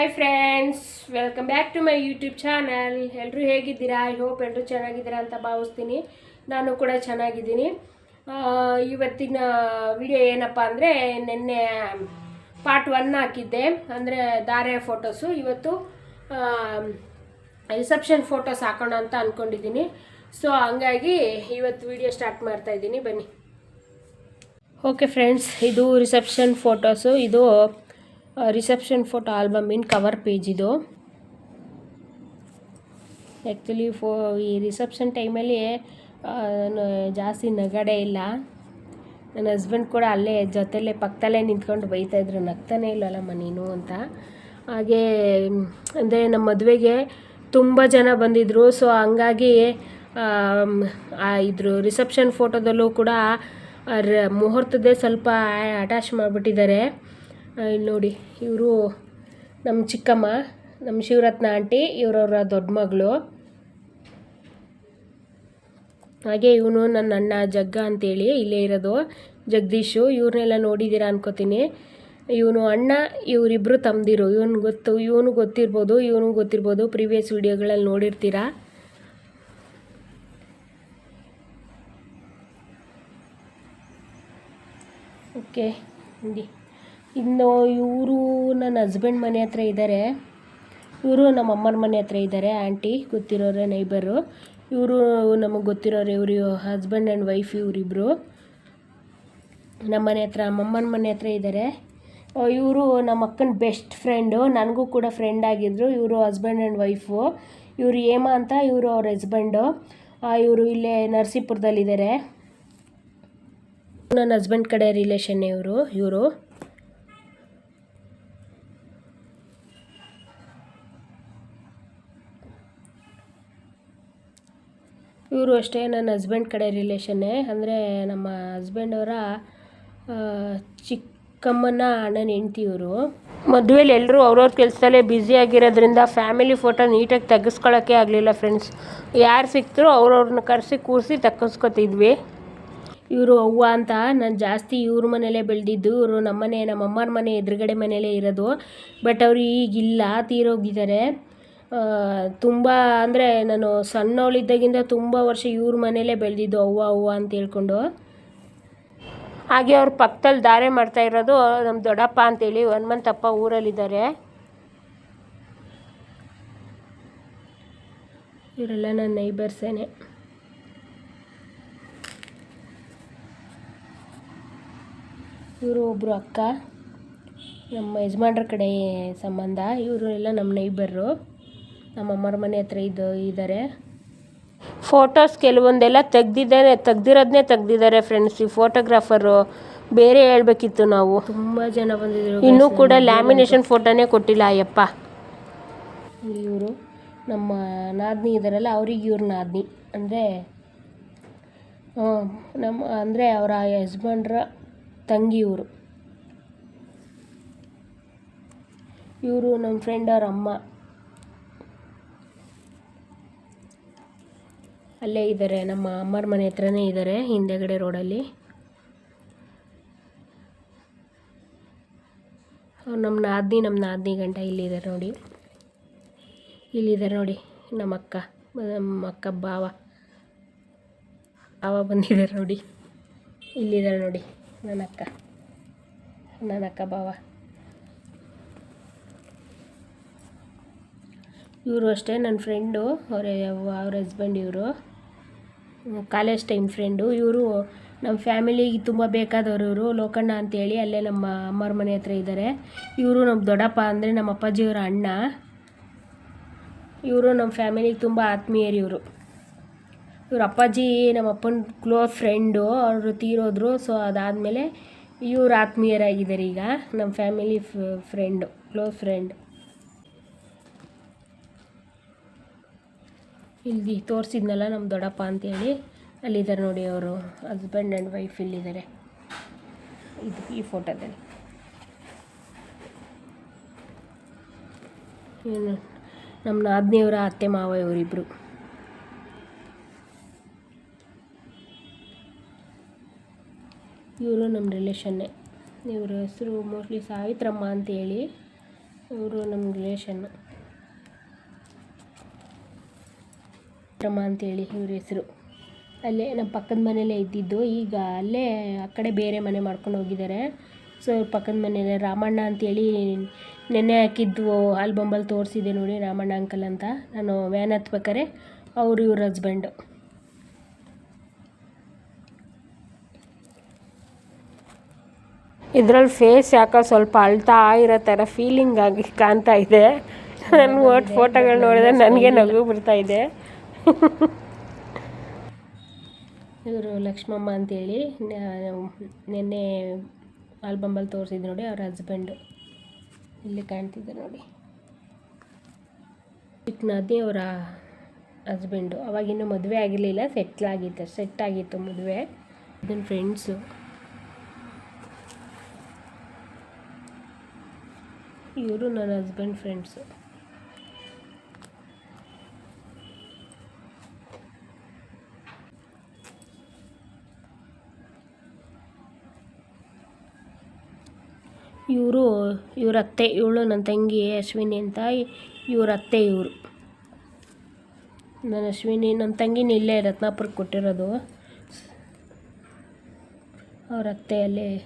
Hi friends welcome back to my YouTube channel ಎಲ್ಲರೂ ಹೇಗಿದ್ದೀರಾ? I hope ಎಲ್ಲರೂ ಚೆನ್ನಾಗಿದ್ದೀರಾ ಅಂತ ಭಾವಿಸ್ತೀನಿ. ನಾನು ಕೂಡ ಚೆನ್ನಾಗಿದ್ದೀನಿ. ಇವತ್ತಿನ ವಿಡಿಯೋ ಏನಪ್ಪ ಅಂದರೆ ನಿನ್ನೆ ಪಾರ್ಟ್ ಒನ್ ಹಾಕಿದ್ದೆ. ಅಂದರೆ ಧಾರೆ ಫೋಟೋಸು ಇವತ್ತು ರಿಸೆಪ್ಷನ್ ಫೋಟೋಸ್ ಹಾಕೋಣ ಅಂತ ಅಂದ್ಕೊಂಡಿದ್ದೀನಿ ಸೊ ಹಂಗಾಗಿ ಇವತ್ತು ವಿಡಿಯೋ ಸ್ಟಾರ್ಟ್ ಮಾಡ್ತಾ ಇದ್ದೀನಿ. ಬನ್ನಿ. ಓಕೆ ಫ್ರೆಂಡ್ಸ್ ಇದು ರಿಸೆಪ್ಷನ್ ಫೋಟೋಸು ಇದು ರಿಸೆಪ್ಷನ್ ಫೋಟೋ ಆಲ್ಬಮಿನ್ ಕವರ್ ಪೇಜ್ ಇದು. ಆ್ಯಕ್ಚುಲಿ ಫೋ ಈ ರಿಸೆಪ್ಷನ್ ಟೈಮಲ್ಲಿ ಜಾಸ್ತಿ ನಗಡೆ ಇಲ್ಲ. ನನ್ನ ಹಸ್ಬೆಂಡ್ ಕೂಡ ಅಲ್ಲೇ ಜೊತೆಲೇ ಪಕ್ಕದಲ್ಲೇ ನಿಂತ್ಕೊಂಡು ಬೈತಾಯಿದ್ರು ನಗ್ತಾನೆ ಇಲ್ಲಲ್ಲಮ್ಮ ನೀನು ಅಂತ. ಹಾಗೆ, ಅಂದರೆ ನಮ್ಮ ಮದುವೆಗೆ ತುಂಬ ಜನ ಬಂದಿದ್ದರು ಸೊ ಹಂಗಾಗಿ ಇದ್ರು ರಿಸೆಪ್ಷನ್ ಫೋಟೋದಲ್ಲೂ ಕೂಡ ಮುಹೂರ್ತದೇ ಸ್ವಲ್ಪ ಅಟ್ಯಾಚ್ ಮಾಡಿಬಿಟ್ಟಿದ್ದಾರೆ. ಇಲ್ಲಿ ನೋಡಿ, ಇವರು ನಮ್ಮ ಚಿಕ್ಕಮ್ಮ, ನಮ್ಮ ಶಿವರತ್ನ ಆಂಟಿ, ಇವರವರ ದೊಡ್ಡ ಮಗಳು. ಹಾಗೆ ಇವನು ನನ್ನ ಅಣ್ಣ ಜಗ್ಗ ಅಂತೇಳಿ ಇಲ್ಲೇ ಇರೋದು, ಜಗದೀಶು. ಇವ್ರನ್ನೆಲ್ಲ ನೋಡಿದ್ದೀರಾ ಅನ್ಕೋತೀನಿ. ಇವನು ಅಣ್ಣ ಇವರಿಬ್ಬರು ತಮ್ಮದಿರು ಇವನು ಗೊತ್ತು, ಇವನು ಗೊತ್ತಿರ್ಬೋದು ಇವನು ಗೊತ್ತಿರ್ಬೋದು. ಪ್ರೀವಿಯಸ್ ವಿಡಿಯೋಗಳಲ್ಲಿ ನೋಡಿರ್ತೀರಾ? ಓಕೆ ಇನ್ನು ಇವರು ನನ್ನ ಹಸ್ಬೆಂಡ್ ಮನೆ ಹತ್ರ ಇದ್ದಾರೆ ಇವರು ನಮ್ಮ ಅಮ್ಮನ ಮನೆ ಹತ್ರ ಇದ್ದಾರೆ ಆಂಟಿ ಗೊತ್ತಿರೋರೆ ನೈಬರು ಇವರು ನಮಗೆ ಗೊತ್ತಿರೋರು ಇವರು ಹಸ್ಬೆಂಡ್ ಆ್ಯಂಡ್ ವೈಫ್ ಇವರಿಬ್ಬರು ನಮ್ಮ ಮನೆ ಹತ್ರ ನಮ್ಮಮ್ಮನ ಮನೆ ಹತ್ರ ಇದ್ದಾರೆ ಇವರು ನಮ್ಮ ಅಕ್ಕನ ಬೆಸ್ಟ್ ಫ್ರೆಂಡು ನನಗೂ ಕೂಡ ಫ್ರೆಂಡ್ ಆಗಿದ್ದರು ಇವರು ಹಸ್ಬೆಂಡ್ ಆ್ಯಂಡ್ ವೈಫು ಇವರು ಹೇಮಾ ಅಂತ ಇವರು ಅವ್ರ ಹಸ್ಬೆಂಡು ಇವರು ಇಲ್ಲೇ ನರಸೀಪುರದಲ್ಲಿದ್ದಾರೆ ನನ್ನ ಹಸ್ಬೆಂಡ್ ಕಡೆ ರಿಲೇಷನ್ ಇವರು ಇವರು. ಇವರು ಅಷ್ಟೇ ನನ್ನ ಹಸ್ಬೆಂಡ್ ಕಡೆ ರಿಲೇಷನ್ನೇ ಅಂದರೆ ನಮ್ಮ ಹಸ್ಬೆಂಡ್ ಅವರ ಚಿಕ್ಕಮ್ಮನ ಅಣ್ಣನ ಹೆಂಡ್ತಿ ಇವರು. ಮದುವೆಲಿ ಎಲ್ಲರೂ ಅವ್ರವ್ರ ಕೆಲಸದಲ್ಲೇ ಬ್ಯುಸಿ ಆಗಿರೋದ್ರಿಂದ ಫ್ಯಾಮಿಲಿ ಫೋಟೋ ನೀಟಾಗಿ ತೆಗೆಸ್ಕೊಳ್ಳೋಕ್ಕೆ ಆಗಲಿಲ್ಲ ಫ್ರೆಂಡ್ಸ್ ಯಾರು ಸಿಕ್ತರೂ ಅವ್ರವ್ರನ್ನ ಕರೆಸಿ ಕೂರಿಸಿ ತೆಗೆಸ್ಕೊತಿದ್ವಿ. ಇವರು ಅವ್ವ ಅಂತ, ನಾನು ಜಾಸ್ತಿ ಇವ್ರ ಮನೇಲೇ ಬೆಳೆದಿದ್ದು, ಇವರು ನಮ್ಮನೆ ನಮ್ಮಮ್ಮನ ಮನೆ ಎದುರುಗಡೆ ಮನೇಲೇ ಇರೋದು. ಬಟ್ ಅವರು ಈಗಿಲ್ಲ ತೀರೋಗಿದ್ದಾರೆ ತುಂಬ ಅಂದರೆ ನಾನು ಸಣ್ಣವಳಿದ್ದಾಗಿಂದ ತುಂಬ ವರ್ಷ ಇವ್ರ ಮನೆಯಲ್ಲೇ ಬೆಳೆದಿದ್ದು ಅವ್ವ ಅವ್ವ ಅಂತ ಹೇಳ್ಕೊಂಡು. ಹಾಗೆ ಅವ್ರ ಪಕ್ಕದಲ್ಲಿ ಧಾರೆ ಮಾಡ್ತಾ ಇರೋದು ನಮ್ಮ ದೊಡ್ಡಪ್ಪ ಅಂತೇಳಿ ಹನುಮಂತಪ್ಪ ಊರಲ್ಲಿದ್ದಾರೆ. ಇವರೆಲ್ಲ ನನ್ನ ನೈಬರ್ಸೇನೆ ಇವರು ಒಬ್ಬರು ಅಕ್ಕ, ನಮ್ಮ ಯಜಮಾನ್ರ ಕಡೆ ಸಂಬಂಧ ಇವರು ಎಲ್ಲ ನಮ್ಮ ನೈಬರು ನಮ್ಮ ಅಮ್ಮರ ಮನೆ ಹತ್ರ ಇದು ಇದ್ದಾರೆ ಫೋಟೋಸ್ ಕೆಲವೊಂದೆಲ್ಲ ತೆಗ್ದಿದ್ದಾರೆ ತೆಗ್ದಿರೋದನ್ನೇ ತೆಗ್ದಿದ್ದಾರೆ ಫ್ರೆಂಡ್ಸ್ ಈ ಫೋಟೋಗ್ರಾಫರು ಬೇರೆ ಹೇಳ್ಬೇಕಿತ್ತು ನಾವು. ತುಂಬ ಜನ ಬಂದಿದ್ರು ಇನ್ನೂ ಕೂಡ ಲ್ಯಾಮಿನೇಷನ್ ಫೋಟೋನೇ ಕೊಟ್ಟಿಲ್ಲ ಅಯ್ಯಪ್ಪ. ಇವರು ನಮ್ಮ ನಾದ್ನಿ ಇದ್ದಾರಲ್ಲ ಅವ್ರಿಗೆ ಇವ್ರ ನಾದ್ನಿ. ಅಂದರೆ ನಮ್ಮ ಅಂದರೆ ಅವರ ಹಸ್ಬೆಂಡ್ರ ತಂಗಿ ಇವರು. ಇವರು ನಮ್ಮ ಫ್ರೆಂಡ್ ಅವ್ರ ಅಮ್ಮ. ಅಲ್ಲೇ ಇದ್ದಾರೆ, ನಮ್ಮ ಅಮ್ಮರ ಮನೆ ಹತ್ರನೇ ಇದ್ದಾರೆ, ಹಿಂದೆಗಡೆ ರೋಡಲ್ಲಿ ಅವ್ರು ನಮ್ಮ ನಾದಿನಿ ನಮ್ಮ ನಾದಿನಿ ಗಂಟ ಇಲ್ಲಿದ್ದಾರೆ ನೋಡಿ. ಇಲ್ಲಿದ್ದಾರೆ ನೋಡಿ, ನಮ್ಮ ಅಕ್ಕ ನಮ್ಮ ಅಕ್ಕ ಬಾವ ಅವ ಬಂದಿದ್ದಾರೆ ನೋಡಿ. ಇಲ್ಲಿದ್ದಾರೆ ನೋಡಿ, ನನ್ನ ಅಕ್ಕ ನನ್ನ ಅಕ್ಕ ಬಾವ ಇವರು ಅಷ್ಟೇ, ನನ್ನ ಫ್ರೆಂಡು ಅವರ, ಅವ್ರ ಹಸ್ಬೆಂಡ್ ಇವರು. College time friend. ಇವರು ನಮ್ಮ ಫ್ಯಾಮಿಲಿಗೆ ತುಂಬ ಬೇಕಾದವರು ಇವರು. ಲೋಕಣ್ಣ ಅಂತೇಳಿ ಅಲ್ಲೇ ನಮ್ಮ ಅಮ್ಮರ ಮನೆ ಹತ್ರ ಇದ್ದಾರೆ. ಇವರು ನಮ್ಮ ದೊಡ್ಡಪ್ಪ ಅಂದರೆ ನಮ್ಮ ಅಪ್ಪಾಜಿಯವರ ಅಣ್ಣ. ಇವರು ನಮ್ಮ ಫ್ಯಾಮಿಲಿಗೆ ತುಂಬ ಆತ್ಮೀಯರು ಇವರು. ಇವ್ರ ಅಪ್ಪಾಜಿ ನಮ್ಮ ಅಪ್ಪನ ಕ್ಲೋಸ್ ಫ್ರೆಂಡು. ಅವರು ತೀರೋದ್ರು. ಸೊ ಅದಾದಮೇಲೆ ಇವ್ರು ಆತ್ಮೀಯರಾಗಿದ್ದಾರೆ ಈಗ. ನಮ್ಮ ಫ್ಯಾಮಿಲಿ ಫ್ರೆಂಡು, ಕ್ಲೋಸ್ ಫ್ರೆಂಡ್. ಇಲ್ಲಿ ತೋರಿಸಿದ್ನಲ್ಲ ನಮ್ಮ ದೊಡ್ಡಪ್ಪ ಅಂತೇಳಿ, ಅಲ್ಲಿದ್ದಾರೆ ನೋಡಿ ಅವರು ಹಸ್ಬೆಂಡ್ ಆ್ಯಂಡ್ ವೈಫ್ ಇಲ್ಲಿದ್ದಾರೆ. ಇದು ಈ ಫೋಟೋದಲ್ಲಿ ಏನು, ನಮ್ಮ ನಾದ್ನಿಯವರ ಅತ್ತೆ ಮಾವ ಇವರಿಬ್ಬರು ಇವರು ನಮ್ಮ ರಿಲೇಷನ್ನೇ ಇವರ ಹೆಸರು ಮೋಸ್ಟ್ಲಿ ಸಾವಿತ್ರಮ್ಮ ಅಂತೇಳಿ, ಇವರು ನಮ್ಮ ರಿಲೇಷನ್ನು ರಮ ಅಂತೇಳಿ ಇವ್ರ ಹೆಸರು. ಅಲ್ಲೇ ನಮ್ಮ ಪಕ್ಕದ ಮನೆಯಲ್ಲೇ ಇದ್ದಿದ್ದು. ಈಗ ಅಲ್ಲೇ ಆ ಕಡೆ ಬೇರೆ ಮನೆ ಮಾಡ್ಕೊಂಡು ಹೋಗಿದ್ದಾರೆ. ಸೊ ಇವ್ರ ಪಕ್ಕದ ಮನೆಯಲ್ಲೇ ರಾಮಣ್ಣ ಅಂತೇಳಿ ನೆನ್ನೆ ಹಾಕಿದ್ದು ಆಲ್ಬಂಬಲ್ಲಿ ತೋರಿಸಿದೆ ನೋಡಿ ರಾಮಣ್ಣ ಅಂಕಲ್ ಅಂತ. ನಾನು ವ್ಯಾನ್ ಹತ್ಬೇಕಾರೆ ಅವರು ಇವ್ರ ಹಸ್ಬೆಂಡು ಇದ್ರಲ್ಲಿ ಫೇಸ್ ಯಾಕೋ ಸ್ವಲ್ಪ ಅಳ್ತಾ ಇರೋ ಥರ ಫೀಲಿಂಗ್ ಆಗಿ ಕಾಣ್ತಾ ಇದೆ. ನನ್ನ ಓಟ್ ಫೋಟೋಗಳು ನೋಡಿದ್ರೆ ನನಗೆ ನಗು ಬರ್ತಾ ಇದೆ. ಇವರು ಲಕ್ಷ್ಮಮ್ಮ ಅಂತೇಳಿ ನಿನ್ನೆ ಆಲ್ಬಂಬಲ್ಲಿ ತೋರಿಸಿದ್ದು ನೋಡಿ ಅವ್ರ ಹಸ್ಬೆಂಡು. ಇಲ್ಲಿ ಕಾಣ್ತಿದ್ದೆ ನೋಡಿ. ಚಿಕ್ಕನಾದಿ ಅವರ ಹಸ್ಬೆಂಡು. ಅವಾಗಿನ್ನೂ ಮದುವೆ ಆಗಿರಲಿಲ್ಲ ಸೆಟ್ಲ್ ಆಗಿತ್ತು ಸೆಟ್ ಆಗಿತ್ತು ಮದುವೆ. ನನ್ನ ಫ್ರೆಂಡ್ಸು ಇವರು ನನ್ನ ಹಸ್ಬೆಂಡ್ ಫ್ರೆಂಡ್ಸು ಇವರು, ಇವ್ರ ಅತ್ತೆ, ಇವಳು ನನ್ನ ತಂಗಿ ಅಶ್ವಿನಿ ಅಂತ ಇವ್ರ ಅತ್ತೆ ಇವರು. ನನ್ನ ಅಶ್ವಿನಿ, ನನ್ನ ತಂಗಿನ ಇಲ್ಲೇ ರತ್ನಾಪುರಕ್ಕೆ ಕೊಟ್ಟಿರೋದು. ಅವ್ರ ಅತ್ತೆ ಅಲ್ಲೇ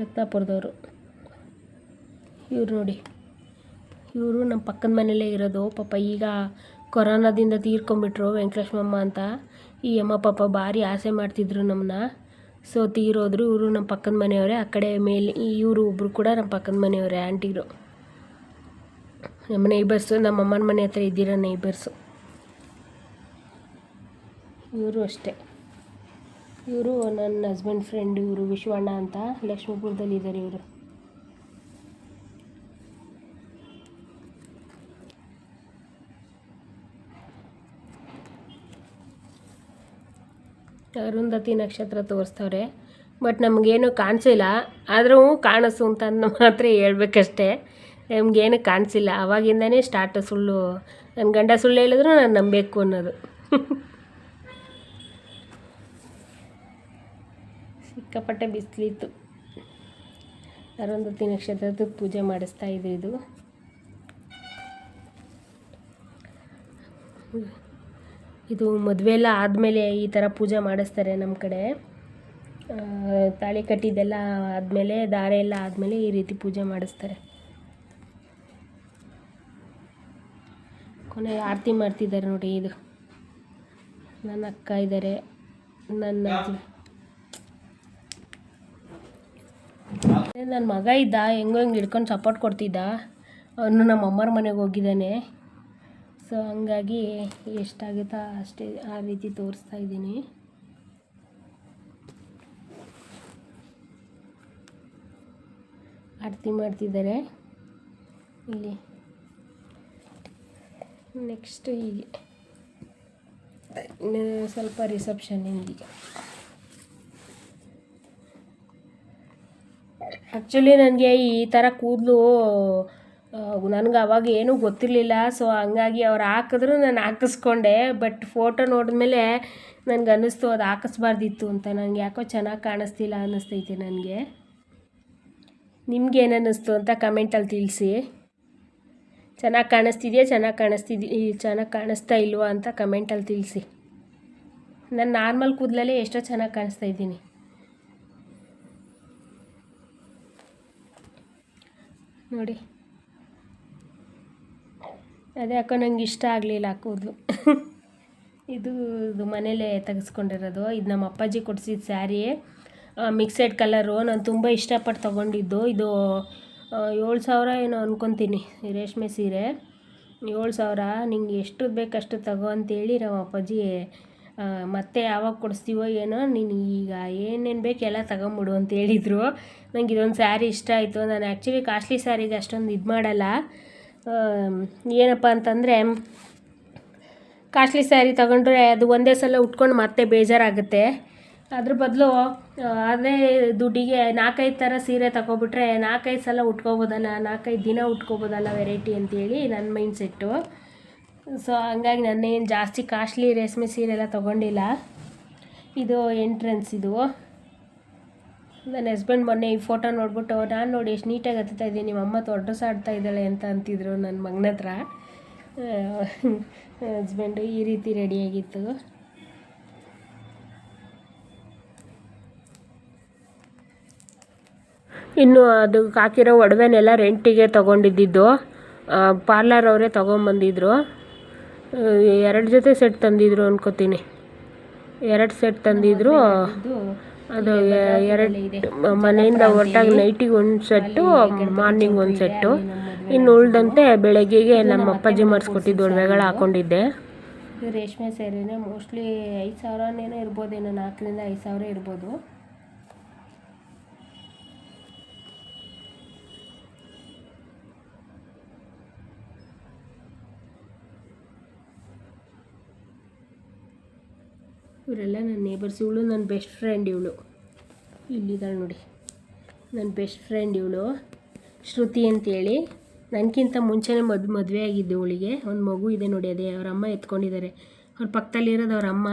ರತ್ನಾಪುರದವರು. ಇವ್ರು ನೋಡಿ. ಇವರು ನಮ್ಮ ಪಕ್ಕದ ಮನೆಯಲ್ಲೇ ಇರೋದು. ಪಾಪ ಈಗ ಕೊರೋನಾದಿಂದ ತೀರ್ಕೊಂಬಿಟ್ರು ವೆಂಕಟೇಶ್ವಮ್ಮ ಅಂತ. ಈ ಅಮ್ಮ ಪಾಪ ಭಾರಿ ಆಸೆ ಮಾಡ್ತಿದ್ರು ನಮ್ಮನ್ನ. ಸೊ, ತೀರೋದ್ರು ಇವರು ನಮ್ಮ ಪಕ್ಕದ ಮನೆಯವರೇ, ಆ ಕಡೆ ಮೇಲೆ ಇವರು ಒಬ್ಬರು ಕೂಡ ನಮ್ಮ ಪಕ್ಕದ ಮನೆಯವರೇ, ಆಂಟಿರು. ನಮ್ಮ ನೈಬರ್ಸು ನಮ್ಮ ಅಮ್ಮನ ಮನೆ ಹತ್ರ ಇದ್ದೀರ ನೈಬರ್ಸು ಇವರು ಅಷ್ಟೇ. ಇವರು ನನ್ನ ಹಸ್ಬೆಂಡ್ ಫ್ರೆಂಡ್ ಇವರು ವಿಶ್ವಣ್ಣ ಅಂತ ಲಕ್ಷ್ಮೀಪುರದಲ್ಲಿ ಇದ್ದಾರೆ ಇವರು. ಅರುಂಧತಿ ನಕ್ಷತ್ರ ತೋರಿಸ್ತವ್ರೆ. ಬಟ್ ನಮಗೇನು ಕಾಣಿಸಿಲ್ಲ. ಆದರೂ ಕಾಣಿಸು ಅಂತ ಮಾತ್ರ ಹೇಳ್ಬೇಕಷ್ಟೇ. ನಮಗೇನು ಕಾಣಿಸಿಲ್ಲ. ಅವಾಗಿಂದನೇ ಸ್ಟಾರ್ಟ್ ಸುಳ್ಳು. ನನ್ನ ಗಂಡ ಸುಳ್ಳು ಹೇಳಿದ್ರು ನಾನು ನಂಬಬೇಕು ಅನ್ನೋದು. ಸಿಕ್ಕಾಪಟ್ಟೆ ಬಿಸಿಲಿತ್ತು. ಅರುಂಧತಿ ನಕ್ಷತ್ರದ ಪೂಜೆ ಮಾಡಿಸ್ತಾ ಇದ್ರು ಇದು. ಇದು ಮದುವೆ ಎಲ್ಲ ಆದಮೇಲೆ ಈ ಥರ ಪೂಜೆ ಮಾಡಿಸ್ತಾರೆ ನಮ್ಮ ಕಡೆ. ತಾಳಿ ಕಟ್ಟಿದ್ದೆಲ್ಲ ಆದಮೇಲೆ, ದಾರೆ ಎಲ್ಲ ಆದಮೇಲೆ ಈ ರೀತಿ ಪೂಜೆ ಮಾಡಿಸ್ತಾರೆ. ಕೊನೆ ಆರತಿ ಮಾಡ್ತಿದ್ದಾರೆ ನೋಡಿ ಇದು. ನನ್ನ ಅಕ್ಕ ಇದ್ದಾರೆ. ನನ್ನ ನನ್ನ ಮಗ ಇದ್ದ, ಹೆಂಗೋ ಹಿಂಗೆ ಹಿಡ್ಕೊಂಡು ಸಪೋರ್ಟ್ ಕೊಡ್ತಿದ್ದ. ಅವನು ನಮ್ಮ ಅಮ್ಮರ ಮನೆಗೆ ಹೋಗಿದ್ದಾನೆ. ಸೊ ಹಂಗಾಗಿ ಎಷ್ಟಾಗುತ್ತೋ ಅಷ್ಟೇ ಆ ರೀತಿ ತೋರಿಸ್ತಾ ಇದ್ದೀನಿ. ಆರತಿ ಮಾಡ್ತಿದ್ದಾರೆ. ಇಲ್ಲಿ. ನೆಕ್ಸ್ಟ್ ಹೀಗೆ. ಸ್ವಲ್ಪ ರಿಸೆಪ್ಷನ್ ಈಗ. ಆ್ಯಕ್ಚುಲಿ ನನಗೆ ಈ ಥರ ಕೂದಲು ನನಗೆ ಅವಾಗ ಏನೂ ಗೊತ್ತಿರಲಿಲ್ಲ. ಸೊ ಹಂಗಾಗಿ ಅವ್ರು ಹಾಕಿದ್ರು ನಾನು ಹಾಕಿಸ್ಕೊಂಡೆ. ಬಟ್ ಫೋಟೋ ನೋಡಿದ್ಮೇಲೆ ನನಗೆ ಅನ್ನಿಸ್ತು, ಅದು ಹಾಕಿಸ್ಬಾರ್ದಿತ್ತು ಅಂತ. ನನಗೆ ಯಾಕೋ ಚೆನ್ನಾಗಿ ಕಾಣಿಸ್ತಿಲ್ಲ ಅನ್ನಿಸ್ತೈತೆ ನನಗೆ. ನಿಮ್ಗೇನು ಅನ್ನಿಸ್ತು ಅಂತ ಕಮೆಂಟಲ್ಲಿ ತಿಳಿಸಿ. ಚೆನ್ನಾಗಿ ಕಾಣಿಸ್ತಿದೆಯಾ? ಚೆನ್ನಾಗಿ ಕಾಣಿಸ್ತಿದ್ಯ? ಚೆನ್ನಾಗಿ ಕಾಣಿಸ್ತಾ ಇಲ್ವಾ ಅಂತ ಕಮೆಂಟಲ್ಲಿ ತಿಳಿಸಿ. ನಾನು ನಾರ್ಮಲ್ ಕೂದಲಲ್ಲೇ ಎಷ್ಟೋ ಚೆನ್ನಾಗಿ ಕಾಣಿಸ್ತಾ ಇದ್ದೀನಿ. ನೋಡಿ. ಅದೇ ಯಾಕೋ ನಂಗೆ ಇಷ್ಟ ಆಗಲಿಲ್ಲ ಕೂದಲು. ಇದು ಇದು ಮನೇಲೇ ತೆಗೆಸ್ಕೊಂಡಿರೋದು. ಇದು ನಮ್ಮ ಅಪ್ಪಾಜಿ ಕೊಡಿಸಿದ ಸ್ಯಾರಿ. ಮಿಕ್ಸೆಡ್ ಕಲರು ನಾನು ತುಂಬ ಇಷ್ಟಪಟ್ಟು ತೊಗೊಂಡಿದ್ದು. ಇದು ಏಳು ಸಾವಿರ ಏನೋ ಅಂದ್ಕೊತೀನಿ ರೇಷ್ಮೆ ಸೀರೆ. ಏಳು ಸಾವಿರ. ನಿಂಗೆ ಎಷ್ಟು ಬೇಕಷ್ಟು ತಗೋ ಅಂತೇಳಿ ನಮ್ಮ ಅಪ್ಪಾಜಿ ಮತ್ತೆ ಯಾವಾಗ ಕೊಡಿಸ್ತೀವೋ ಏನೋ ನೀನು ಈಗ ಏನೇನು ಬೇಕು ಎಲ್ಲ ತಗೊಂಬಿಡು ಅಂತ ಹೇಳಿದರು. ನಂಗೆ ಇದೊಂದು ಸ್ಯಾರಿ ಇಷ್ಟ ಆಯಿತು. ನಾನು ಆ್ಯಕ್ಚುಲಿ ಕಾಸ್ಟ್ಲಿ ಸ್ಯಾರಿಗೆ ಅಷ್ಟೊಂದು ಇದು ಮಾಡಲ್ಲ. ಏನಪ್ಪ ಅಂತಂದರೆ, ಕಾಸ್ಟ್ಲಿ ಸ್ಯಾರಿ ತಗೊಂಡ್ರೆ ಅದು ಒಂದೇ ಸಲ ಉಟ್ಕೊಂಡು ಮತ್ತೆ ಬೇಜಾರಾಗುತ್ತೆ. ಅದ್ರ ಬದಲು ಅದೇ ದುಡ್ಡಿಗೆ ನಾಲ್ಕೈದು ಥರ ಸೀರೆ ತಗೊಬಿಟ್ರೆ ನಾಲ್ಕೈದು ಸಲ ಉಟ್ಕೋಬೋದಲ್ಲ, ನಾಲ್ಕೈದು ದಿನ ಉಟ್ಕೋಬೋದಲ್ಲ ವೆರೈಟಿ ಅಂತೇಳಿ ನನ್ನ ಮೈಂಡ್ ಸೆಟ್ಟು ಸೊ, ಹಂಗಾಗಿ ನಾನೇನು ಜಾಸ್ತಿ ಕಾಸ್ಟ್ಲಿ ರೇಷ್ಮೆ ಸೀರೆ ಎಲ್ಲ ತೊಗೊಂಡಿಲ್ಲ. ಇದು ಎಂಟ್ರೆನ್ಸ್ ಇದು. ನನ್ನ ಹಸ್ಬೆಂಡ್ ಮೊನ್ನೆ ಈ ಫೋಟೋ ನೋಡ್ಬಿಟ್ಟು ನಾನು ನೋಡಿ ಎಷ್ಟು ನೀಟಾಗಿ ಹತ್ತುತ್ತಾ ಇದ್ದೀನಿ, ನಿಮ್ಮ ಅಮ್ಮ ತೊಡ್ರಸ ಆಡ್ತಾ ಇದ್ದಾಳೆ ಅಂತ ಅಂತಿದ್ರು ನನ್ನ ಮಗನ ಹತ್ರ. ಹಸ್ಬೆಂಡು ಈ ರೀತಿ ರೆಡಿಯಾಗಿತ್ತು ಇನ್ನು ಅದು ಹಾಕಿರೋ ಒಡವೆನೆಲ್ಲ ರೆಂಟಿಗೆ ತೊಗೊಂಡಿದ್ದಿದ್ದು ಪಾರ್ಲರ್ ಅವರೇ ತೊಗೊಂಬಂದಿದ್ರು. ಎರಡು ಜೊತೆ ಸೆಟ್ ತಂದಿದ್ರು ಅನ್ಕೋತೀನಿ. ಎರಡು ಸೆಟ್ ತಂದಿದ್ರು. ಅದು ಎರಡು ಮನೆಯಿಂದ ಒಟ್ಟಾಗಿ ನೈಟಿಗೆ ಒಂದು ಸೆಟ್ಟು ಮಾರ್ನಿಂಗ್ ಒಂದು ಸೆಟ್ಟು ಇನ್ನು ಉಳ್ದಂತೆ ಬೆಳಗ್ಗೆಗೆ ನಮ್ಮ ಅಪ್ಪಾಜಿ ಮಾಡಿಸ್ಕೊಟ್ಟಿದ್ದು ಒಡವೆಗಳು ಹಾಕೊಂಡಿದ್ದೆ. ರೇಷ್ಮೆ ಸೀರೆನೇ ಮೋಸ್ಟ್ಲಿ ಐದು ಸಾವಿರನೇನೋ ಇರ್ಬೋದೇನೋ ನಾಲ್ಕರಿಂದ ಐದು ಸಾವಿರ ಇರ್ಬೋದು. ಇವರೆಲ್ಲ ನನ್ನ ನೇಬರ್ಸ್ ಇವಳು ನನ್ನ ಬೆಸ್ಟ್ ಫ್ರೆಂಡ್ ಇವಳು. ಇಲ್ಲಿದ್ದಾಳೆ ನೋಡಿ. ನನ್ನ ಬೆಸ್ಟ್ ಫ್ರೆಂಡ್ ಇವಳು. ಶ್ರುತಿ ಅಂತೇಳಿ. ನನಗಿಂತ ಮುಂಚೆನೇ ಮದ್, ಮದುವೆ ಆಗಿದ್ದು ಇವಳಿಗೆ ಒಂದು ಮಗು ಇದೆ ನೋಡಿ, ಅದೇ ಅವ್ರ ಅಮ್ಮ ಎತ್ಕೊಂಡಿದ್ದಾರೆ. ಅವ್ರ ಪಕ್ಕದಲ್ಲಿರೋದು ಅವ್ರ ಅಮ್ಮ.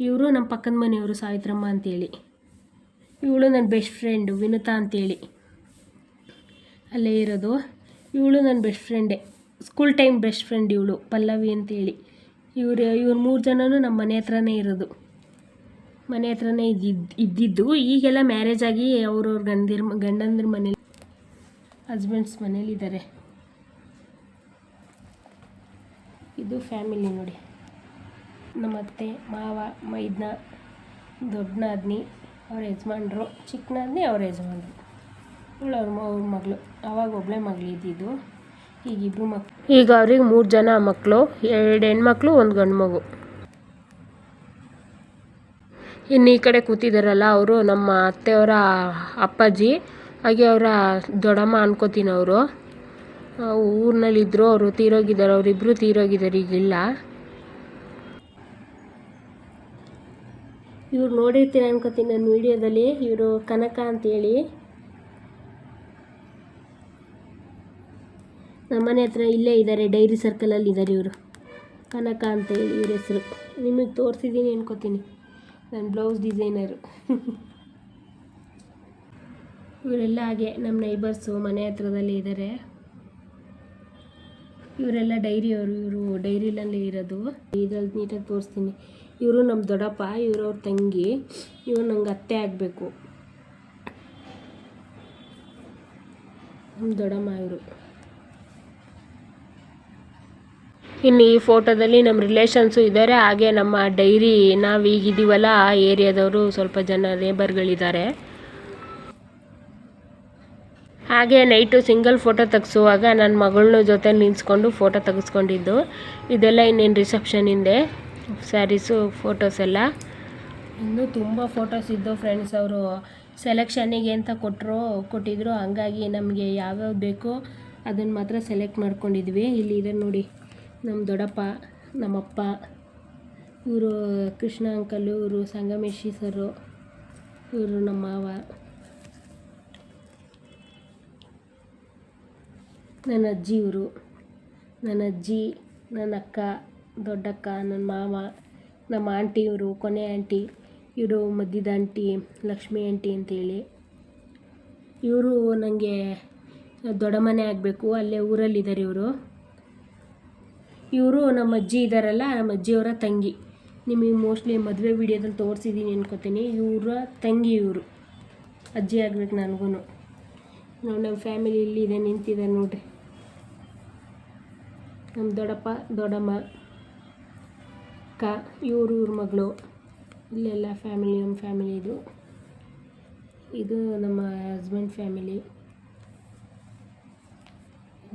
ಇವರು ನಮ್ಮ ಪಕ್ಕದ ಮನೆಯವರು ಸಾವಿತ್ರಮ್ಮ ಅಂತೇಳಿ. ಇವಳು ನನ್ನ ಬೆಸ್ಟ್ ಫ್ರೆಂಡು ವಿನುತಾ ಅಂತೇಳಿ. ಅಲ್ಲೇ ಇರೋದು. ಇವಳು ನನ್ನ ಬೆಸ್ಟ್ ಫ್ರೆಂಡೇ ಸ್ಕೂಲ್ ಟೈಮ್ ಬೆಸ್ಟ್ ಫ್ರೆಂಡ್ ಇವಳು, ಪಲ್ಲವಿ ಅಂತೇಳಿ. ಇವರು, ಇವ್ರು ಮೂರು ಜನನೂ ನಮ್ಮ ಮನೆ ಹತ್ರನೇ ಇರೋದು. ಮನೆ ಹತ್ರನೇ ಇದ್ದಿದ್ದು ಇದ್ದಿದ್ದು. ಈಗೆಲ್ಲ ಮ್ಯಾರೇಜ್ ಆಗಿ ಅವ್ರವ್ರ ಗಂಡಿರ ಗಂಡಂದ್ರ ಮನೇಲಿ ಹಸ್ಬೆಂಡ್ಸ್ ಮನೇಲಿದ್ದಾರೆ ಇದು ಫ್ಯಾಮಿಲಿ ನೋಡಿ. ನಮ್ಮ ಅತ್ತೆ, ಮಾವ, ಮೈದ್ನ ದೊಡ್ಡನಾದ್ನಿ ಅವ್ರ ಯಜಮಾನ್ರು ಚಿಕ್ಕ ನಾದ್ನಿ ಅವ್ರ ಯಜಮಾನ್ರು. ಇವಳು ಅವ್ರ ಅವ್ರ ಮಗಳು. ಅವಾಗ ಒಬ್ಬಳೇ ಮಗಳು ಇದ್ದಿದ್ದು. ಈಗ ಇಬ್ಬರು ಮಕ್, ಈಗ ಅವ್ರಿಗೆ ಮೂರು ಜನ ಮಕ್ಕಳು ಎರಡು ಹೆಣ್ಮಕ್ಳು, ಒಂದು ಗಂಡು ಮಗು ಇನ್ನು ಈ ಕಡೆ ಕೂತಿದ್ದಾರಲ್ಲ ಅವರು, ನಮ್ಮ ಅತ್ತೆಯವರ ಅಪ್ಪಾಜಿ, ಹಾಗೆ ಅವರ ದೊಡ್ಡಮ್ಮ ಅನ್ಕೋತೀನಿ ಅವರು ಊರಿನಲ್ಲಿದ್ದರು ಅವರು ತೀರೋಗಿದ್ದಾರೆ ಅವರಿಬ್ಬರು ತೀರೋಗಿದ್ದಾರೆ, ಈಗಿಲ್ಲ. ಇವ್ರು ನೋಡಿರ್ತೀನಿ ಅನ್ಕೋತೀನಿ ನನ್ನ ವಿಡಿಯೋದಲ್ಲಿ, ಇವರು ಕನಕ ಅಂತೇಳಿ. ನಮ್ಮನೆ ಹತ್ರ ಇಲ್ಲೇ ಇದ್ದಾರೆ, ಡೈರಿ ಸರ್ಕಲಲ್ಲಿ ಇದ್ದಾರೆ ಇವರು. ಕನಕ ಅಂತೇಳಿ ಇವ್ರ ಹೆಸರು. ನಿಮಗೆ ತೋರಿಸಿದ್ದೀನಿ ಅನ್ಕೋತೀನಿ. ನನ್ನ ಬ್ಲೌಸ್ ಡಿಸೈನರು. ಇವರೆಲ್ಲ ಹಾಗೆ ನಮ್ಮ ನೈಬರ್ಸು ಮನೆ ಹತ್ರದಲ್ಲಿ ಇದ್ದಾರೆ. ಇವರೆಲ್ಲ ಡೈರಿಯವರು, ಇವರು ಡೈರಿಲಲ್ಲಿ ಇರೋದು. ಇದ್ರಲ್ಲಿ ನೀಟಾಗಿ ತೋರಿಸ್ತೀನಿ. ಇವರು ನಮ್ಮ ದೊಡ್ಡಪ್ಪ, ಇವರು ಅವ್ರ ತಂಗಿ, ಇವರು ನಂಗೆ ಅತ್ತೆ ಆಗಬೇಕು. ನಮ್ಮ ದೊಡ್ಡಮ್ಮ ಇವರು. ಇನ್ನು ಈ ಫೋಟೋದಲ್ಲಿ ನಮ್ಮ ರಿಲೇಷನ್ಸು ಇದ್ದಾರೆ. ಹಾಗೆ ನಮ್ಮ ಡೈರಿ ನಾವು ಈಗಿದ್ದೀವಲ್ಲ ಆ ಏರಿಯಾದವರು ಸ್ವಲ್ಪ ಜನ ಲೇಬರ್ಗಳಿದ್ದಾರೆ. ಹಾಗೆ ನೈಟು ಸಿಂಗಲ್ ಫೋಟೋ ತೆಗೆಸುವಾಗ ನನ್ನ ಮಗಳನ್ನ ಜೊತೆ ನಿಲ್ಸ್ಕೊಂಡು ಫೋಟೋ ತೆಗೆಸ್ಕೊಂಡಿದ್ದು. ಇದೆಲ್ಲ ಇನ್ನೇನು ರಿಸೆಪ್ಷನ್ ಹಿಂದೆ, ಸ್ಯಾರೀಸು, ಫೋಟೋಸ್ ಎಲ್ಲ. ಇನ್ನೂ ತುಂಬ ಫೋಟೋಸ್ ಇದ್ದು ಫ್ರೆಂಡ್ಸ್ ಅವರು. ಸೆಲೆಕ್ಷನಿಗೆ ಅಂತ ಕೊಟ್ಟರು ಕೊಟ್ಟಿದ್ರು ಹಂಗಾಗಿ ನಮಗೆ ಯಾವ್ಯಾವ ಬೇಕೋ ಅದನ್ನು ಮಾತ್ರ ಸೆಲೆಕ್ಟ್ ಮಾಡ್ಕೊಂಡಿದ್ವಿ. ಇಲ್ಲಿ ಇದೆ ನೋಡಿ. ನಮ್ಮ ದೊಡ್ಡಪ್ಪ, ನಮ್ಮಪ್ಪ, ಇವರು ಕೃಷ್ಣ ಅಂಕಲು, ಇವರು ಸಂಗಮೇಶಿ ಸರು ಇವರು ನಮ್ಮ ಮಾವ. ನನ್ನ ಅಜ್ಜಿ ಇವರು. ನನ್ನ ಅಜ್ಜಿ, ನನ್ನ ಅಕ್ಕ, ದೊಡ್ಡಕ್ಕ, ನನ್ನ ಮಾವ, ನಮ್ಮ ಆಂಟಿ ಇವರು, ಕೊನೆ ಆಂಟಿ, ಇವರು ಮಧ್ಯದ ಆಂಟಿ, ಲಕ್ಷ್ಮಿ ಆಂಟಿ ಅಂತೇಳಿ. ಇವರು ನನಗೆ ದೊಡ್ಡ ಮನೆ ಆಗಬೇಕು, ಅಲ್ಲೇ ಊರಲ್ಲಿದ್ದಾರೆ ಇವರು. ಇವರು ನಮ್ಮ ಅಜ್ಜಿ ಇದ್ದಾರಲ್ಲ ನಮ್ಮ ಅಜ್ಜಿಯವರ ತಂಗಿ. ನಿಮಗೆ ಮೋಸ್ಟ್ಲಿ ಮದುವೆ ವಿಡಿಯೋದಲ್ಲಿ ತೋರಿಸಿದ್ದೀನಿ ಅನ್ಕೋತೀನಿ. ಇವರ ತಂಗಿ ಇವರು. ಅಜ್ಜಿ ಆಗ್ಬೇಕು ನನಗೂ ನಾವು ನಮ್ಮ ಫ್ಯಾಮಿಲಿ ಇಲ್ಲಿ ಇದೆ, ನಿಂತಿದೆ ನೋಡ್ರಿ. ನಮ್ಮ ದೊಡ್ಡಪ್ಪ, ದೊಡ್ಡಮ್ಮ, ಅಕ್ಕ, ಇವರು ಇವ್ರ ಮಗಳು. ಇಲ್ಲೆಲ್ಲ ಫ್ಯಾಮಿಲಿ ನಮ್ಮ ಫ್ಯಾಮಿಲಿ ಇದು. ಇದು ನಮ್ಮ ಹಸ್ಬೆಂಡ್ ಫ್ಯಾಮಿಲಿ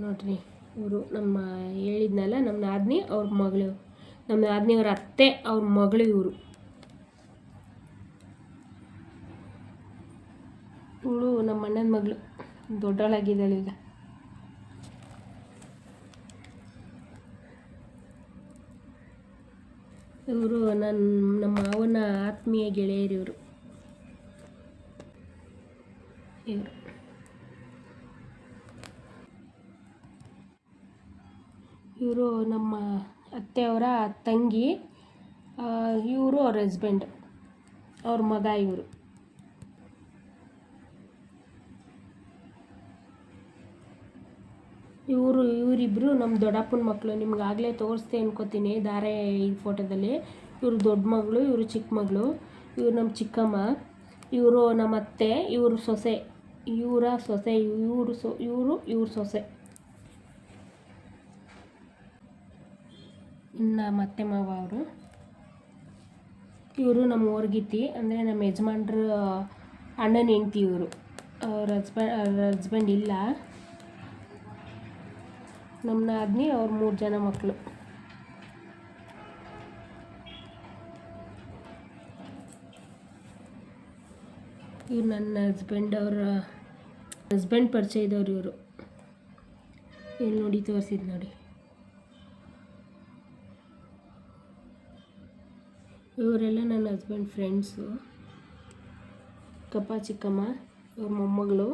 ನೋಡ್ರಿ. ಇವರು ನಮ್ಮ ಹೇಳಿದ್ನಲ್ಲ, ನಮ್ಮ ನಾದಿನಿ ಅವ್ರ ಮಗಳು. ನಮ್ಮ ನಾದಿನಿಯವ್ರ ಅತ್ತೆ, ಅವ್ರ ಮಗಳು ಇವರು. ಇವಳು ನಮ್ಮ ಅಣ್ಣನ ಮಗಳು. ದೊಡ್ಡವಳಾಗಿದ್ದಾಳೆ ಈಗ ಇವರು ನನ್ನ ನಮ್ಮ ಮಾವನ ಆತ್ಮೀಯ ಗೆಳೆಯರಿವರು. ಇವರು. ಇವರು ನಮ್ಮ ಅತ್ತೆಯವರ ತಂಗಿ ಇವರು ಅವ್ರ ಹಸ್ಬೆಂಡ್ ಅವ್ರ ಮಗ ಇವರು. ಇವರು ಇವರಿಬ್ಬರು ನಮ್ಮ ದೊಡ್ಡಪ್ಪನ ಮಕ್ಕಳು ನಿಮ್ಗೆ ಆಗಲೇ ತೋರಿಸ್ತೆ ಅನ್ಕೋತೀನಿ ಧಾರೆ ಈ ಫೋಟೋದಲ್ಲಿ ಇವರು ದೊಡ್ಡ ಮಗಳು, ಇವರು ಚಿಕ್ಕ ಮಗಳು, ಇವರು ನಮ್ಮ ಚಿಕ್ಕಮ್ಮ, ಇವರು ನಮ್ಮ ಅತ್ತೆ, ಇವರು ಸೊಸೆ. ಇವರ ಸೊಸೆ, ಇವರು ಸೊ, ಇವರು, ಇವ್ರ ಸೊಸೆ. ಇನ್ನು ನಮ್ಮ ಅತ್ತೆ ಮಾವ ಅವರು. ಇವರು ನಮ್ಮ ಓರ್ಗಿತಿ ಅಂದರೆ ನಮ್ಮ ಯಜಮಾನ್ರ, ಅಣ್ಣನ ಹೆಂಡ್ತಿ ಇವರು. ಅವ್ರ ಹಸ್ಬೆಂಡ್ ಅವ್ರ ಹಸ್ಬೆಂಡ್ ಇಲ್ಲ. ನಮ್ಮ ನಾದ್ನಿ ಅವ್ರ ಮೂರು ಜನ ಮಕ್ಕಳು ಇವ್ರು ನನ್ನ ಹಸ್ಬೆಂಡ್ ಅವರ ಹಸ್ಬೆಂಡ್ ಪರಿಚಯ ಇದ್ದವ್ರು ಇವರು. ಇಲ್ಲಿ ನೋಡಿ ತೋರಿಸಿದ್ದು ನೋಡಿ. ಇವರೆಲ್ಲ ನನ್ನ ಹಸ್ಬೆಂಡ್ ಫ್ರೆಂಡ್ಸು ಕಪ್ಪ ಚಿಕ್ಕಮ್ಮ, ಇವ್ರ ಮೊಮ್ಮಗಳು,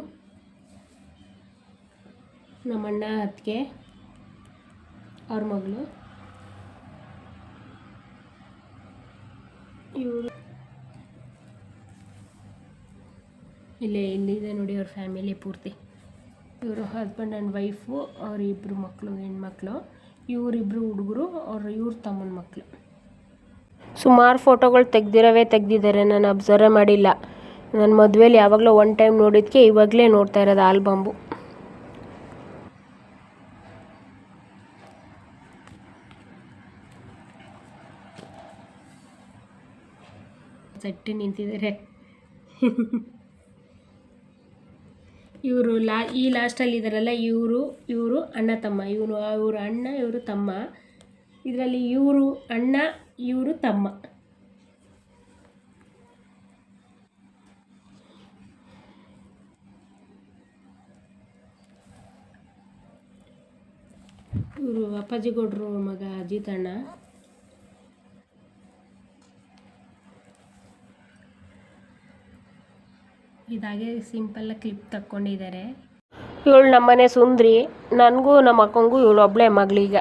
ನಮ್ಮ ಅಣ್ಣ ಅತ್ತಿಗೆ, ಅವ್ರ ಮಗಳು. ಇವರು ಇಲ್ಲೇ ಇಲ್ಲಿದೆ ನೋಡಿ, ಅವ್ರ ಫ್ಯಾಮಿಲಿ ಪೂರ್ತಿ. ಇವರು ಹಸ್ಬೆಂಡ್ ಆ್ಯಂಡ್ ವೈಫು ಅವರಿಬ್ಬರು ಮಕ್ಕಳು ಹೆಣ್ಮಕ್ಳು. ಇವರಿಬ್ಬರು ಹುಡುಗರು, ಅವ್ರ ಇವ್ರ ತಮ್ಮನ ಮಕ್ಕಳು ಸುಮಾರು ಫೋಟೋಗಳು ತೆಗ್ದಿರೋವೇ ತೆಗ್ದಿದ್ದಾರೆ. ನಾನು ಅಬ್ಸರ್ವ್ ಮಾಡಿಲ್ಲ. ನನ್ನ ಮದುವೆಯಲ್ಲಿ ಯಾವಾಗಲೂ ಒನ್ ಟೈಮ್ ನೋಡಿದ್ಕೆ ಇವಾಗಲೇ ನೋಡ್ತಾ ಇರೋದು ಆಲ್ಬಂಬು. ಸಟ್ಟಿ ನಿಂತಿದ್ದಾರೆ. ಇವರು ಲಾ, ಈ ಲಾಸ್ಟಲ್ಲಿ ಇದ್ದಾರಲ್ಲ ಇವರು ಇವರು ಅಣ್ಣ ತಮ್ಮ. ಇವನು ಇವರು ಅಣ್ಣ, ಇವರು ತಮ್ಮ. ಇದರಲ್ಲಿ ಇವರು ಅಣ್ಣ ಇವರು ತಮ್ಮ. ಇವರು ಅಪ್ಪಾಜಿ ಗೌಡ್ರು ಮಗ ಅಜಿತಣ್ಣ. ಇದಾಗೆ ಸಿಂಪಲ್ ಕ್ಲಿಪ್ ತಕ್ಕೊಂಡಿದ್ದಾರೆ ಇವಳು ನಮ್ಮನೆ ಸುಂದ್ರಿ, ನನಗೂ ನಮ್ಮ ಅಕ್ಕಂಗೂ ಇವಳು ಒಬ್ಬಳೇ ಮಗಳೀಗ.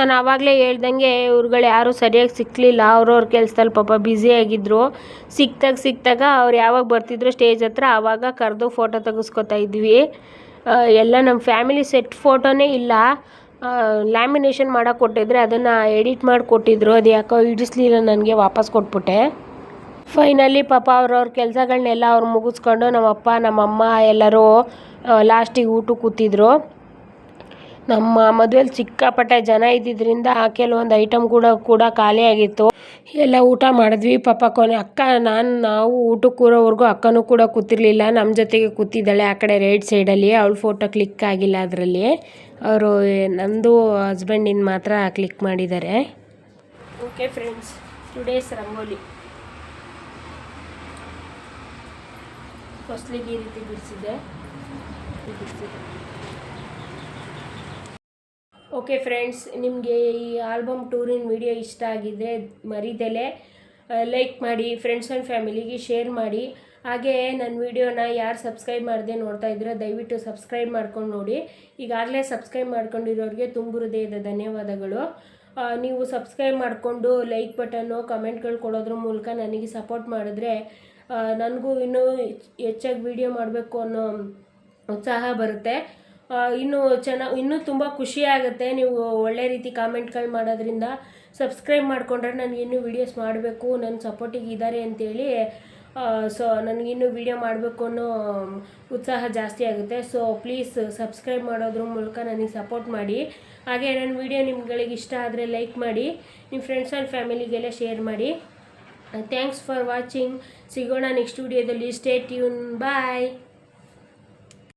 ನಾನು ಆವಾಗಲೇ ಹೇಳ್ದಂಗೆ ಇವ್ರುಗಳು ಯಾರೂ ಸರಿಯಾಗಿ ಸಿಕ್ಕಲಿಲ್ಲ ಅವ್ರವ್ರ ಕೆಲ್ಸದಲ್ಲಿ ಪಾಪ ಬ್ಯುಸಿಯಾಗಿದ್ದರು ಸಿಕ್ತಾಗ ಸಿಕ್ತಾಗ ಅವ್ರು ಯಾವಾಗ ಬರ್ತಿದ್ರು ಸ್ಟೇಜ್ ಹತ್ರ ಆವಾಗ ಕರೆದು ಫೋಟೋ ತೆಗೆಸ್ಕೊತಾ ಇದ್ವಿ. ಎಲ್ಲ ನಮ್ಮ ಫ್ಯಾಮಿಲಿ ಸೆಟ್ ಫೋಟೋನೇ ಇಲ್ಲ. ಲ್ಯಾಮಿನೇಷನ್ ಮಾಡೋಕೆ ಕೊಟ್ಟಿದ್ರೆ ಅದನ್ನು ಎಡಿಟ್ ಮಾಡಿ ಕೊಟ್ಟಿದ್ರು. ಅದು ಯಾಕೋ ಹಿಡಿಸ್ಲಿಲ್ಲ ನನಗೆ ವಾಪಸ್ ಕೊಟ್ಬಿಟ್ಟೆ. ಫೈನಲಿ ಪಾಪ ಅವ್ರವ್ರ ಕೆಲಸಗಳನ್ನೆಲ್ಲ ಅವ್ರು ಮುಗಿಸ್ಕೊಂಡು ನಮ್ಮಪ್ಪ, ನಮ್ಮಮ್ಮ ಎಲ್ಲರೂ ಲಾಸ್ಟಿಗೆ ಊಟಕ್ಕೆ ಕೂತಿದ್ರು. ನಮ್ಮ ಮದುವೆಲಿ ಸಿಕ್ಕಾಪಟ್ಟೆ ಜನ ಇದ್ದಿದ್ದರಿಂದ ಆ ಕೆಲವೊಂದು ಐಟಮ್ ಕೂಡ ಕೂಡ ಖಾಲಿಯಾಗಿತ್ತು ಎಲ್ಲ ಊಟ ಮಾಡಿದ್ವಿ. ಪಾಪ ಕೊನೆ ಅಕ್ಕ, ನಾನು, ನಾವು ಊಟಕ್ಕೆ ಕೂರೋವರೆಗೂ ಅಕ್ಕನೂ ಕೂಡ ಕೂತಿರ್ಲಿಲ್ಲ. ನಮ್ಮ ಜೊತೆಗೆ ಕೂತಿದ್ದಾಳೆ ಆ ಕಡೆ ರೈಟ್ ಸೈಡಲ್ಲಿ ಅವಳ ಫೋಟೋ ಕ್ಲಿಕ್ ಆಗಿಲ್ಲ ಅದರಲ್ಲಿ. ಅವರು, ನಂದು ಹಸ್ಬೆಂಡಿನ ಮಾತ್ರ ಕ್ಲಿಕ್ ಮಾಡಿದ್ದಾರೆ. Okay friends today's rangoli. ಫಸ್ಟ್ಲಿಗೆ ಈ ರೀತಿ ಬಿಡಿಸಿದೆ. ಬಿಡಿಸಿದ್ದೆ ಓಕೆ ಫ್ರೆಂಡ್ಸ್ ನಿಮಗೆ ಈ ಆಲ್ಬಮ್ ಟೂರಿನ ವಿಡಿಯೋ ಇಷ್ಟ ಆಗಿದ್ದರೆ ಮರಿದೆಲೆ ಲೈಕ್ ಮಾಡಿ ಫ್ರೆಂಡ್ಸ್ ಆ್ಯಂಡ್ ಫ್ಯಾಮಿಲಿಗೆ ಶೇರ್ ಮಾಡಿ. ಹಾಗೆ ನನ್ನ ವಿಡಿಯೋನ ಯಾರು ಸಬ್ಸ್ಕ್ರೈಬ್ ಮಾಡದೆ ನೋಡ್ತಾ ಇದ್ರೆ ದಯವಿಟ್ಟು ಸಬ್ಸ್ಕ್ರೈಬ್ ಮಾಡ್ಕೊಂಡು ನೋಡಿ. ಈಗಾಗಲೇ ಸಬ್ಸ್ಕ್ರೈಬ್ ಮಾಡ್ಕೊಂಡಿರೋರಿಗೆ ತುಂಬ ಹೃದಯದ ಧನ್ಯವಾದಗಳು ನೀವು ಸಬ್ಸ್ಕ್ರೈಬ್ ಮಾಡಿಕೊಂಡು ಲೈಕ್ ಬಟನ್ನು ಕಮೆಂಟ್ಗಳು ಕೊಡೋದ್ರ ಮೂಲಕ ನನಗೆ ಸಪೋರ್ಟ್ ಮಾಡಿದ್ರೆ ನನಗೂ ಇನ್ನೂ ಹೆಚ್ಚಾಗಿ ವಿಡಿಯೋ ಮಾಡಬೇಕು ಅನ್ನೋ ಉತ್ಸಾಹ ಬರುತ್ತೆ. ಇನ್ನೂ ಚೆನ್ನಾಗಿ ಇನ್ನೂ ತುಂಬ ಖುಷಿ ಆಗುತ್ತೆ. ನೀವು ಒಳ್ಳೆ ರೀತಿ ಕಾಮೆಂಟ್ಗಳು ಮಾಡೋದ್ರಿಂದ ಸಬ್ಸ್ಕ್ರೈಬ್ ಮಾಡಿಕೊಂಡ್ರೆ ನನಗೆ ಇನ್ನೂ ವೀಡಿಯೋಸ್ ಮಾಡಬೇಕು ನನ್ನ ಸಪೋರ್ಟಿಗೆ ಇದ್ದಾರೆ ಅಂತೇಳಿ. ಸೊ ನನಗಿನ್ನೂ ವೀಡಿಯೋ ಮಾಡಬೇಕು ಅನ್ನೋ ಉತ್ಸಾಹ ಜಾಸ್ತಿ ಆಗುತ್ತೆ. ಸೊ, ಪ್ಲೀಸ್ ಸಬ್ಸ್ಕ್ರೈಬ್ ಮಾಡೋದ್ರ ಮೂಲಕ ನನಗೆ ಸಪೋರ್ಟ್ ಮಾಡಿ. ಹಾಗೆ ನನ್ನ ವೀಡಿಯೋ ನಿಮ್ಗಳಿಗೆ ಇಷ್ಟ ಆದರೆ ಲೈಕ್ ಮಾಡಿ ನಿಮ್ಮ ಫ್ರೆಂಡ್ಸ್ ಆ್ಯಂಡ್ ಫ್ಯಾಮಿಲಿಗೆಲ್ಲ ಶೇರ್ ಮಾಡಿ. Thanks for watching. ಸಿಗೋಣ ನೆಕ್ಸ್ಟ್ ವಿಡಿಯೋದಲ್ಲಿ. Stay tune bye.